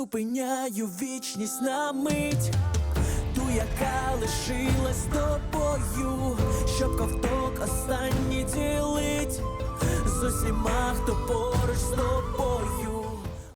Зупиняю вічність на мить, ту, яка лишилась тобою, щоб ковток останній ділить